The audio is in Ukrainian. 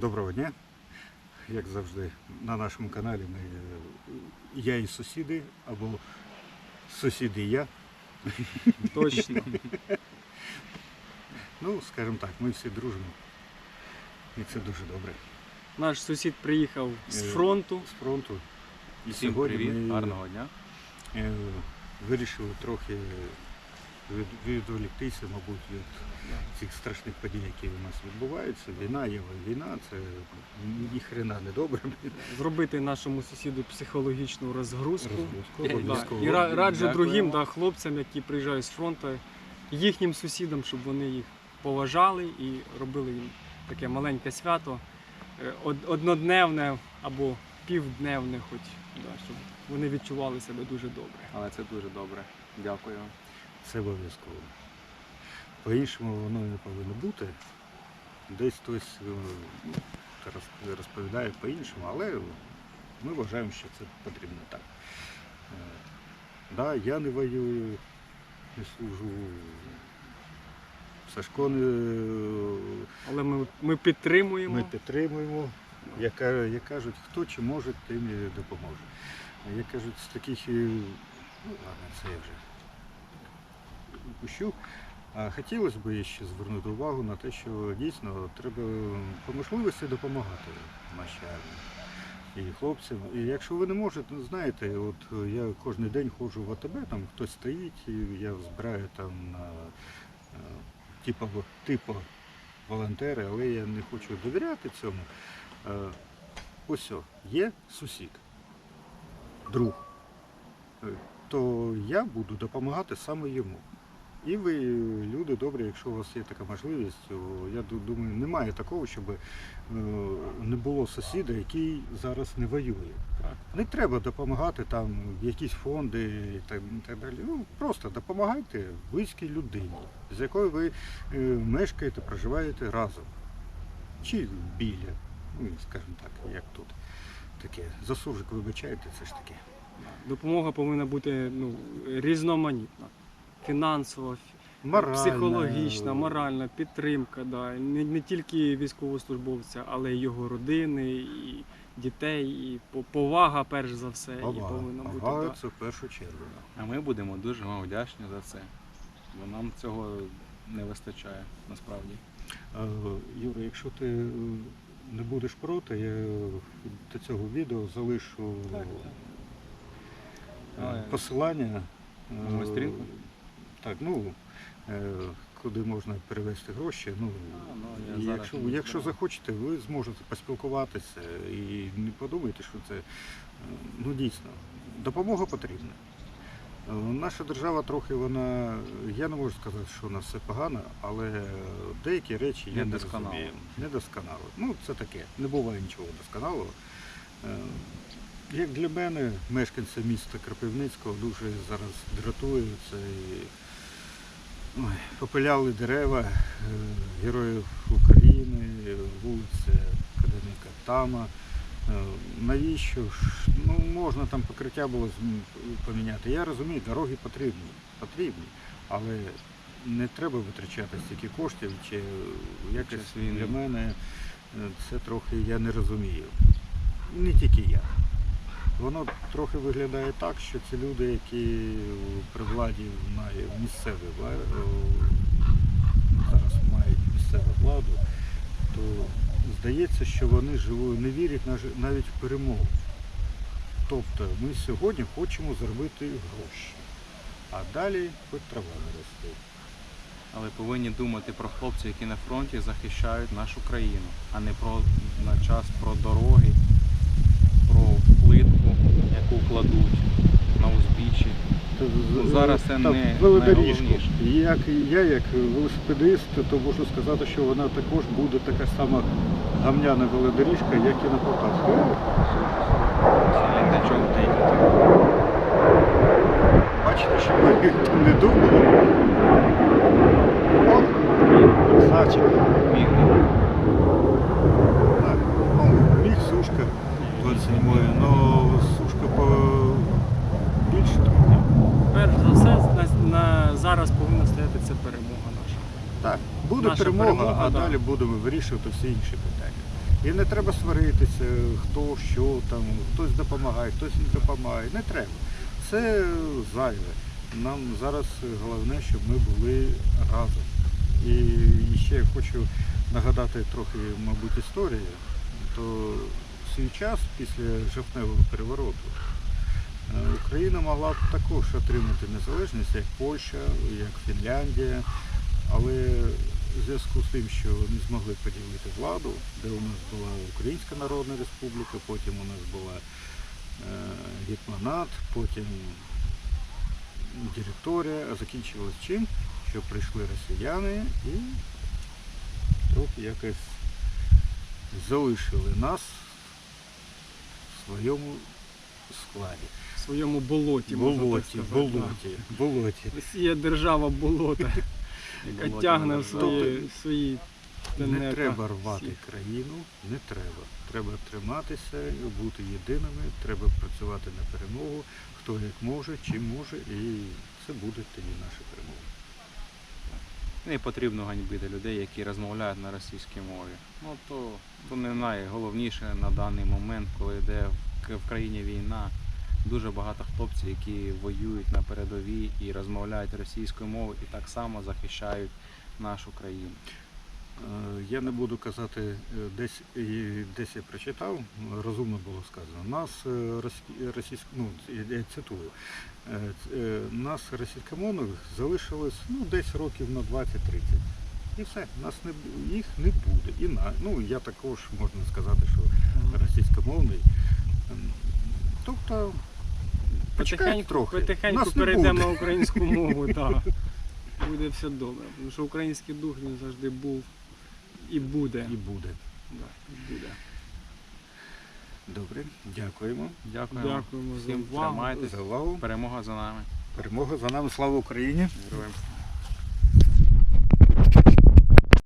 Доброго дня. Як завжди, на нашому каналі ми я і сусіди, або сусіди і я. Точно. Ну, скажімо так, ми всі дружимо. І це дуже добре. Наш сусід приїхав з Е, фронту. З фронту. І Всім сьогодні привіт, ми гарного дня. е, вирішили трохи відволіктися, мабуть, від цих страшних подій, які у нас відбуваються. Війна є війна, це ні хрена не добре. Зробити нашому сусіду психологічну розгрузку. Розгрузку, обов'язково. і ра- раджу Дякую. другим да, хлопцям, які приїжджають з фронту, їхнім сусідам, щоб вони їх поважали і робили їм таке маленьке свято, е, од- однодневне або півдневне, хоч да, щоб вони відчували себе дуже добре. Але це дуже добре. Дякую. Це обов'язково. По-іншому воно не повинно бути. Десь хтось е, роз- розповідає по-іншому, але ми вважаємо, що це потрібно так. Е, Да, я не воюю, не служу. Сашко не Але ми, ми підтримуємо. ми підтримуємо. Як, як кажуть, хто чи може, тим і допоможе. Як кажуть, з таких, е, ну ладно, це вже упущу. Хотілося б ще звернути увагу на те, що дійсно треба по можливості допомагати нашій армії. І хлопцям. І якщо ви не можете, ну, знаєте, от е, я кожен день ходжу в АТБ, там хтось стоїть, і я збираю там типу, типу волонтери, але я не хочу довіряти цьому. Ось є сусід, друг, то я буду допомагати саме йому. І ви, люди добрі, якщо у вас є така можливість, я думаю, немає такого, щоб е, не було сусіда, який зараз не воює. Не треба допомагати там в якісь фонди і так, і так далі. Ну просто допомагайте близькій людині, з якою ви е, мешкаєте, проживаєте разом. Чи біля, ну скажімо так, як тут. Таке. За суржик вибачайте, це ж таке. Допомога повинна бути ну, різноманітна. Фінансова, Моральна. психологічна, моральна підтримка, да. не, не тільки військовослужбовця, але й його родини, і дітей, і повага перш за все. І повинна бути. Повага да. це в першу чергу. А ми будемо дуже вам вдячні за це. Бо нам цього не вистачає насправді. Е, Юра, якщо ти е, не будеш проти, я до цього відео залишу Так, посилання. е, На мою сторінку? Так, ну е, куди можна перевести гроші. Ну, А, ну, якщо, якщо захочете, ви зможете поспілкуватися і не подумайте, що це е, ну дійсно допомога потрібна. Е, Наша держава трохи вона, я не можу сказати, що у нас все погано, але деякі речі я не розумію. Недосконало. Ну, це таке. Не буває нічого досконалого. Як для мене, мешканця міста Кропивницького дуже зараз дратуються і ой, попиляли дерева е, героїв України, вулиця Академіка Тама. Е, Навіщо? Ну, можна там покриття було поміняти. Я розумію, дороги потрібні, потрібні, але не треба витрачати стільки коштів, чи якось для мене е, це трохи я не розумію. Не тільки я. Воно трохи виглядає так, що ці люди, які при владі місцеві вла- зараз мають місцеву владу, то здається, що вони живуть, не вірять навіть в перемогу. Тобто ми сьогодні хочемо заробити гроші, а далі хоч трава не росте. Але повинні думати про хлопців, які на фронті захищають нашу країну, а не про на час про дороги, про плитку, яку кладуть на узбіччі. Ну, зараз це Так, не велодоріжку. найголовніше. Як я, як велосипедист, то можу сказати, що вона також буде така сама гамняна велодоріжка, як і на Полтавській. Бачите, що ми не думали. О, красавчик. міг. Так. Ну, міг сушка 27 але сушка по більше трохи. Перш за все, на, на, зараз повинна стояти це перемога перемога, а да. далі будемо вирішувати всі інші питання. І не треба сваритися, хто що там, хтось допомагає, хтось не допомагає. Не треба. Це зайве. Нам зараз головне, щоб ми були разом. І ще я хочу нагадати трохи, мабуть, історію. То в свій час після жовтневого перевороту е, Україна могла б також отримати незалежність, як Польща, як Фінляндія, але в зв'язку з тим, що не змогли поділити владу, де у нас була Українська Народна Республіка, потім у нас була е, Гетьманат, потім директорія, а закінчилось чим? Що прийшли росіяни і трохи якось залишили нас в своєму складі. В своєму болоті, можна так Болоті, сказати, болоті, болоті. Росія держава болота, яка тягне в свої, свої Не треба рвати всі. країну, не треба. Треба триматися, бути єдиними, треба працювати на перемогу, хто як може, чим може, і це буде тоді наша перемога. Не потрібно ганьбити людей, які розмовляють на російській мові. Ну то, то не найголовніше на даний момент, коли йде в, в країні війна. Дуже багато хлопців, які воюють на передовій і розмовляють російською мовою, і так само захищають нашу країну. Е, Я не буду казати, е, десь, десь я прочитав, розумно було сказано. Нас е, росі- російськ, ну, я- цитую, нас російськомовних залишилось ну, десь років на 20-30. І все, нас не, їх не буде. І на, ну, я також можна сказати, що російськомовний. Ем, Тобто, Потихеньку, трохи. потихеньку Нас не перейдемо буде. на українську мову, так. Буде все добре. Тому що український дух він завжди був і буде. І буде. Да, і буде. Добре, дякуємо Дякуємо. Дякуємо за Всім увагу. тримайтесь. за увагу. Перемога за нами. Перемога за нами. Слава Україні! Героям